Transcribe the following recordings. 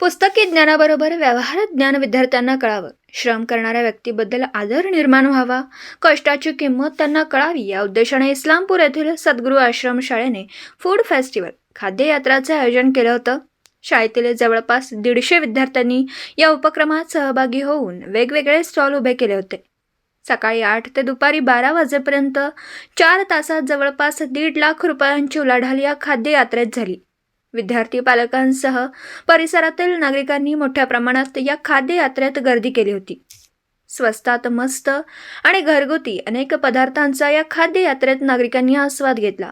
पुस्तकी ज्ञानाबरोबर व्यवहार ज्ञान विद्यार्थ्यांना कळावं. श्रम करणाऱ्या व्यक्तीबद्दल आदर निर्माण व्हावा. कष्टाची किंमत त्यांना कळावी. या उद्देशाने इस्लामपूर येथील सद्गुरू आश्रम शाळेने फूड फेस्टिवल खाद्ययात्राचं आयोजन केलं होतं. शाळेतील जवळपास दीडशे विद्यार्थ्यांनी या उपक्रमात सहभागी होऊन वेगवेगळे स्टॉल उभे केले होते. सकाळी आठ ते दुपारी बारा वाजेपर्यंत चार तासात जवळपास दीड लाख रुपयांची उलाढाल या खाद्ययात्रेत झाली. विद्यार्थी पालकांसह परिसरातील नागरिकांनी मोठ्या प्रमाणात या खाद्ययात्रेत गर्दी केली होती. स्वस्तात मस्त आणि घरगुती अनेक पदार्थांचा या खाद्ययात्रेत नागरिकांनी आस्वाद घेतला.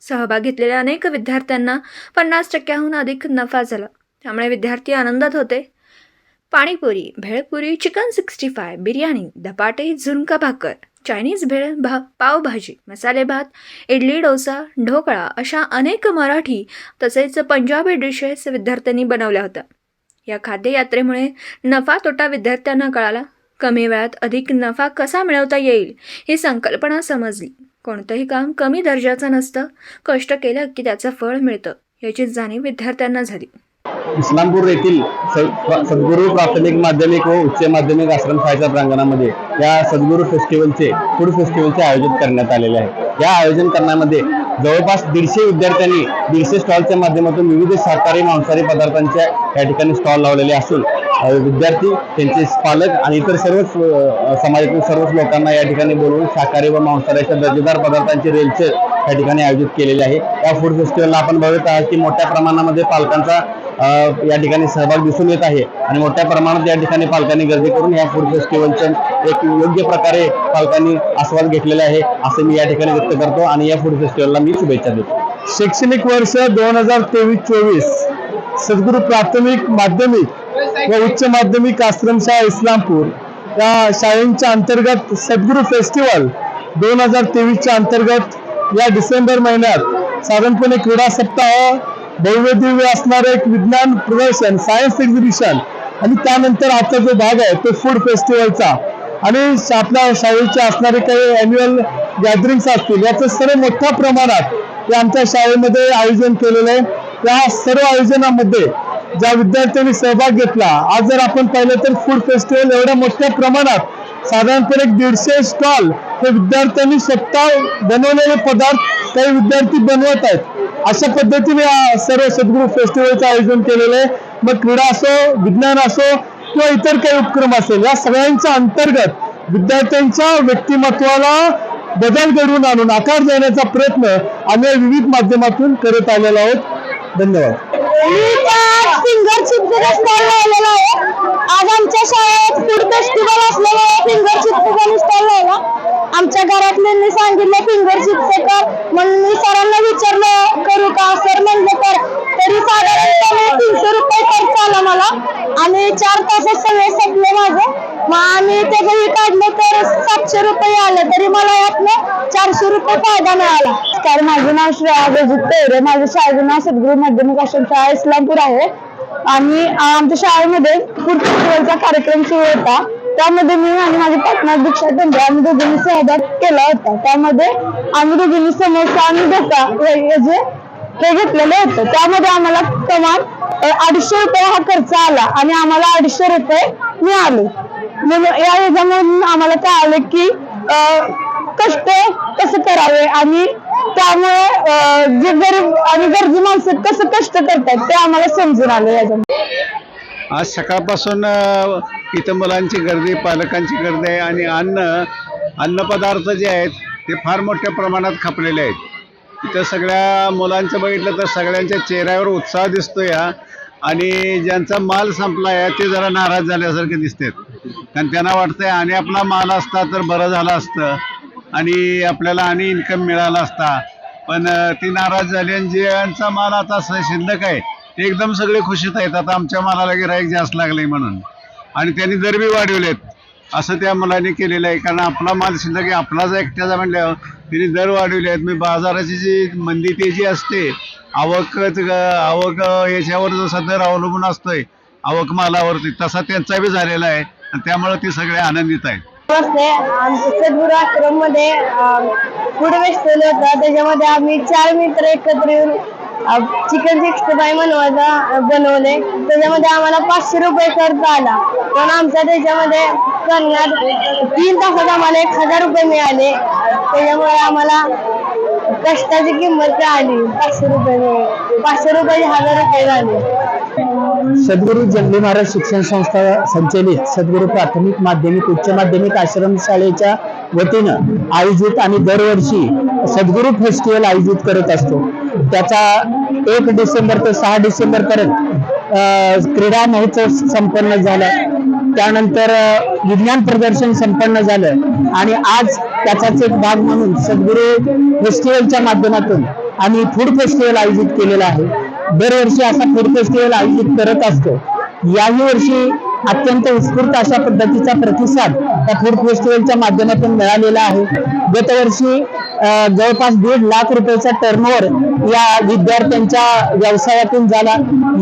सहभाग घेतलेल्या अनेक विद्यार्थ्यांना पन्नास टक्क्याहून अधिक नफा झाला. त्यामुळे विद्यार्थी आनंदात होते. Panipuri bhelpuri chicken sixty five biryani धपाटे झुणका भाकर चायनीज भेळ भा पावभाजी मसाले भात इडली डोसा ढोकळा अशा अनेक मराठी तसेच पंजाबी डिशेस विद्यार्थ्यांनी बनवल्या होत्या. या खाद्ययात्रेमुळे नफा तोटा विद्यार्थ्यांना कळाला. कमी वेळात अधिक नफा कसा मिळवता येईल ही संकल्पना समजली. कोणतंही काम कमी दर्जाचं नसतं. कष्ट केलं की त्याचं फळ मिळतं. याची जाणीव विद्यार्थ्यांना झाली. इस्लामपूर येथील स- सद्गुरू प्राथमिक माध्यमिक व उच्च माध्यमिक आश्रमशाळेच्या प्रांगणामध्ये या सद्गुरू फेस्टिवलचे फूड फेस्टिवलचे आयोजित करण्यात आलेले आहे. या आयोजन करण्यामध्ये जवळपास दीडशे विद्यार्थ्यांनी दीडशे स्टॉलच्या माध्यमातून विविध शाकाहारी मांसाहारी पदार्थांच्या या ठिकाणी स्टॉल लावलेले असून विद्यार्थी त्यांचे पालक आणि इतर सर्वच समाजातील सर्वच लोकांना या ठिकाणी बोलवून शाकाहारी व मांसाहारी अशा दर्जेदार पदार्थांचे रेलचेल या ठिकाणी आयोजित केलेले आहे. या फूड फेस्टिवलला आपण बघत आहात की मोठ्या प्रमाणामध्ये पालकांचा या ठिकाणी सहभाग दिसून येत आहे. आणि मोठ्या प्रमाणात या ठिकाणी पालकांनी गर्दी करून या फूड फेस्टिवलचं एक योग्य प्रकारे पालकांनी आस्वाद घेतलेला आहे असं मी या ठिकाणी व्यक्त करतो. आणि या फूड फेस्टिवलला मी शुभेच्छा देतो. शैक्षणिक वर्ष दोन हजार तेवीस चोवीस सद्गुरू प्राथमिक माध्यमिक व उच्च माध्यमिक आश्रमशाळा इस्लामपूर या शाळेंच्या अंतर्गत सद्गुरू फेस्टिवल दोन हजार तेवीसच्या अंतर्गत या डिसेंबर महिन्यात साधारणपणे क्रीडा सप्ताह भव्य दिव्य असणारं एक विज्ञान प्रदर्शन सायन्स एक्झिबिशन आणि त्यानंतर आजचा जो भाग आहे तो फूड फेस्टिवलचा आणि आपल्या शाळेचे असणारे काही अॅन्युअल गॅदरिंग्स असतील याचं सर्व मोठ्या प्रमाणात हे आमच्या शाळेमध्ये आयोजन केलेलं आहे. त्या सर्व आयोजनामध्ये ज्या विद्यार्थ्यांनी सहभाग घेतला आज जर आपण पाहिलं तर फूड फेस्टिवल एवढ्या मोठ्या प्रमाणात साधारणपणे एक दीडशे स्टॉल हे विद्यार्थ्यांनी स्वतः बनवलेले पदार्थ काही विद्यार्थी बनवत आहेत. अशा पद्धतीने या सर्व सद्गुरू फेस्टिवलचं आयोजन केलेलं आहे. मग क्रीडा असो विज्ञान असो किंवा इतर काही उपक्रम असेल या सगळ्यांच्या अंतर्गत विद्यार्थ्यांच्या व्यक्तिमत्वाला बदल घडवून आणून आकार देण्याचा प्रयत्न आम्ही विविध माध्यमातून करत आलेलो आहोत. धन्यवाद. आज आमच्या शाळेत फूड फेस्टिवल असल्यामुळे चिप्सचा स्टॉल लावला आमच्या घरातल्यांनी सांगितलं फिंगर चिप्स कर म्हणून मी सरांना विचारलं करू का? सर म्हणलं तर तरी साधारणपणे तीनशे रुपये खर्च आला मला. आणि चार तासात सगळे संपले माझं. मग आम्ही त्याचंही काढलं तर सातशे रुपये आले. तरी मला यातनं चारशे रुपये फायदा मिळाला. तर माझं नाव श्रेया बेजित पेरे माझं शाळेचं नाव सद्गुरू माध्यमिक आश्रम शाळा इस्लामपूर आहे. आणि आमच्या शाळेमध्ये पुढच्या कार्यक्रम सुरू होता. त्यामध्ये मी आणि माझे पार्टनर दीक्षा टंडे आम्ही दोघींनी सहभाग केला होता. त्यामध्ये आम्ही दोघींनी समोसा आणि डोका हे जे हे घेतलेलं होतं. त्यामध्ये आम्हाला कमाल अडीचशे रुपये हा खर्च आला आणि आम्हाला अडीचशे रुपये मिळाले. म्हणून या ह्याच्यामधून आम्हाला कळालं की कष्ट कसं करावे आणि त्यामुळे जे गरीब आणि गरजू माणसं कसं कष्ट करतात ते आम्हाला समजून आलं याच्यामध्ये. आज सकाळपासून इथं मुलांची गर्दी पालकांची गर्दी आहे आणि अन्न अन्नपदार्थ जे आहेत ते फार मोठ्या प्रमाणात खपलेले आहेत. इथं सगळ्या मुलांचं बघितलं तर सगळ्यांच्या चेहऱ्यावर उत्साह दिसतो या आणि ज्यांचा माल संपला आहे ते जरा नाराज झाल्यासारखे दिसतात. कारण त्यांना वाटतंय आणि आपला माल असता तर बरं झालं असतं. आणि आपल्याला आणि इन्कम मिळाला असता. पण ती नाराज झाली आणि ज्यांचा माल आता शिल्लक आहे ते एकदम सगळे खुशीत आहेत. आता आमच्या मालाला गिराईक जास्त लागले म्हणून. आणि त्यांनी दर बी वाढवलेत. असं त्या मुलांनी केलेलं आहे. कारण आपला माल शिल्लक आहे आपलाच एकट्याचा म्हणल्यावर त्यांनी दर वाढवले आहेत मी बाजाराची जी मंदी तेजी असते आवक आवक याच्यावर जसा दर अवलंबून असतोय आवक मालावरती तसा त्यांचा बी झालेला आहे. आणि त्यामुळे ते सगळे आनंदित आहेत. नमस्ते. सद्गुरू आश्रममध्ये फूड वेस्ट केलं होतं. त्याच्यामध्ये आम्ही चार मित्र एकत्र येऊन चिकन सिक्स्टी फाय बनवायचा बनवले त्याच्यामध्ये आम्हाला पाचशे रुपये खर्च आला. पण आमच्या त्याच्यामध्ये करण्यात तीन तासात आम्हाला एक हजार रुपये मिळाले. त्याच्यामुळे आम्हाला कष्टाची किंमत आली पाचशे रुपये पाचशे रुपये हजार रुपये झाले. सद्गुरू जंगली महाराज शिक्षण संस्था संचलित. सद्गुरू प्राथमिक माध्यमिक उच्च माध्यमिक आश्रम शाळेच्या वतीनं आयोजित आणि दरवर्षी सद्गुरू फेस्टिवल आयोजित करत असतो. त्याचा एक डिसेंबर ते सहा डिसेंबर पर्यंत अं, क्रीडा महोत्सव संपन्न झाला. त्यानंतर विज्ञान प्रदर्शन संपन्न झालं. आणि आज त्याचाच एक भाग म्हणून सद्गुरू फेस्टिवलच्या माध्यमातून आम्ही फूड फेस्टिवल आयोजित केलेला आहे. दरवर्षी असा फूड फेस्टिवल आयोजित करत असतो. याही वर्षी अत्यंत उत्स्फूर्त अशा पद्धतीचा प्रतिसाद त्या फूड फेस्टिवलच्या माध्यमातून मिळालेला आहे. गतवर्षी जवळपास दीड लाख रुपयाचा टर्नओव्हर या विद्यार्थ्यांच्या व्यवसायातून झाला.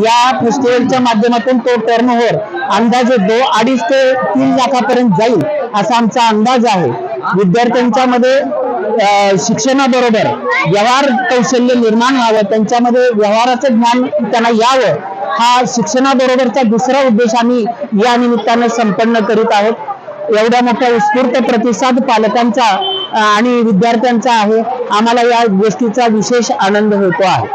या फेस्टिवलच्या माध्यमातून तो टर्नओव्हर अंदाजे दो अडीच ते तीन लाखापर्यंत जाईल असा आमचा अंदाज आहे. विद्यार्थ्यांच्या मध्ये शिक्षणाबरोबर व्यवहार कौशल्य निर्माण व्हावं त्यांच्यामध्ये व्यवहाराचं ज्ञान त्यांना यावं हा शिक्षणाबरोबरचा दुसरा उद्देश आम्ही या निमित्तानं संपन्न करीत आहोत. एवढा मोठा उत्स्फूर्त प्रतिसाद पालकांचा आणि विद्यार्थ्यांचा आहे. आम्हाला या गोष्टीचा विशेष आनंद होतो आहे.